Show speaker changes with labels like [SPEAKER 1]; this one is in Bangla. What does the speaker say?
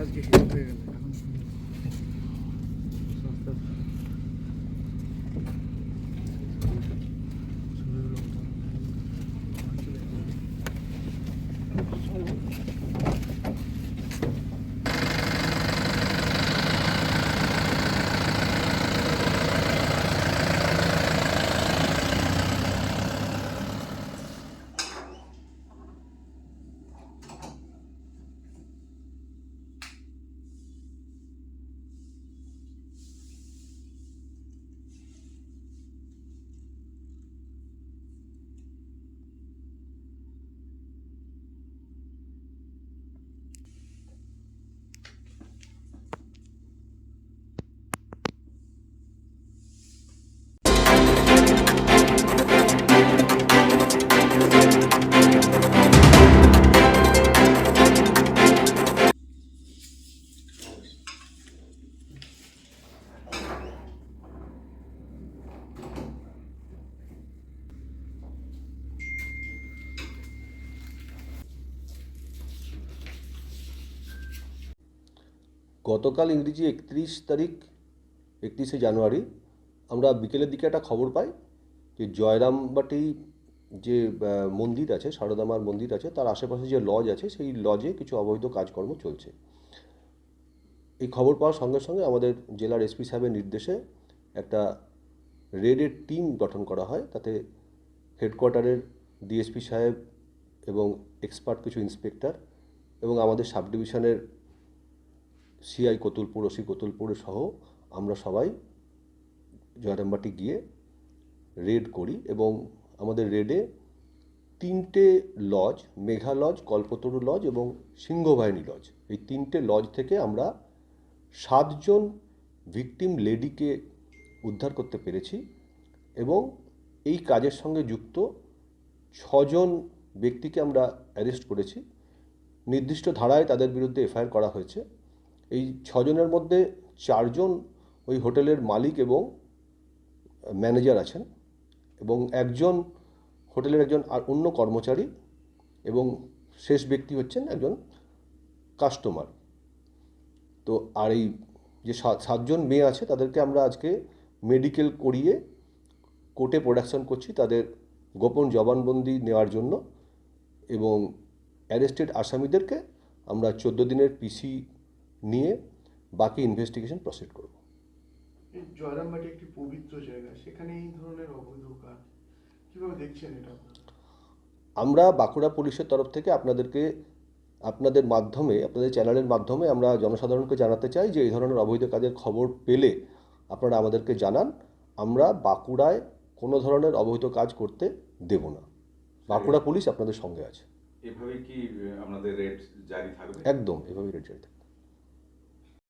[SPEAKER 1] vazgeçtim bu evimden. গতকাল ইংরেজি একত্রিশ তারিখ, একত্রিশে জানুয়ারি, আমরা বিকেলের দিকে একটা খবর পাই যে জয়রামবাটি যে মন্দির আছে, সারদামার মন্দির আছে, তার আশেপাশে যে লজ আছে, সেই লজে কিছু অবৈধ কাজকর্ম চলছে। এই খবর পাওয়ার সঙ্গে সঙ্গে আমাদের জেলার এসপি সাহেবের নির্দেশে একটা রেডের টিম গঠন করা হয়। তাতে হেডকোয়ার্টারের ডিএসপি সাহেব এবং এক্সপার্ট কিছু ইন্সপেক্টর এবং আমাদের সাব ডিভিশনের সিআই কতুলপুর ওসি কতুলপুর সহ আমরা সবাই জয়রামবাটি গিয়ে রেড করি এবং আমাদের রেডে তিনটে lodge Megha lodge Kalpataru lodge এবং সিংহবাহিনী লজ এই তিনটে লজ থেকে আমরা সাতজন ভিকটিম লেডিকে উদ্ধার করতে পেরেছি এবং এই কাজের সঙ্গে যুক্ত ছজন ব্যক্তিকে আমরা অ্যারেস্ট করেছি। নির্দিষ্ট ধারায় তাদের বিরুদ্ধে এফআইআর করা হয়েছে। এই ছজনের মধ্যে চারজন ওই হোটেলের মালিক এবং ম্যানেজার আছেন এবং একজন হোটেলের একজন আর অন্য কর্মচারী এবং শেষ ব্যক্তি হচ্ছেন একজন কাস্টমার। তো আর এই যে সাত- সাতজন মেয়ে আছে তাদেরকে আমরা আজকে মেডিকেল করিয়ে কোর্টে প্রোডাকশন করছি তাদের গোপন জবানবন্দি নেওয়ার জন্য এবং অ্যারেস্টেড আসামিদেরকে আমরা চোদ্দ দিনের পিসি নিয়ে বাকি ইনভেস্টিগেশন প্রসিড করব।
[SPEAKER 2] জয়রামবাটি একটি পবিত্র জায়গা সেখানে এই ধরনের অবৈধ কাজ কীভাবে দেখছেন এটা
[SPEAKER 1] আমরা বাঁকুড়া পুলিশের তরফ থেকে আপনাদেরকে আপনাদের মাধ্যমে আপনাদের চ্যানেলের মাধ্যমে আমরা জনসাধারণকে জানাতে চাই যে এই ধরনের অবৈধ কাজের খবর পেলে আপনারা আমাদেরকে জানান। আমরা বাঁকুড়ায় কোনো ধরনের অবৈধ কাজ করতে দেব না। বাঁকুড়া পুলিশ আপনাদের সঙ্গে আছে।
[SPEAKER 3] এভাবে কি আপনাদের রেট জারি থাকবে?
[SPEAKER 1] একদম এভাবেই রেট জারি থাকবে।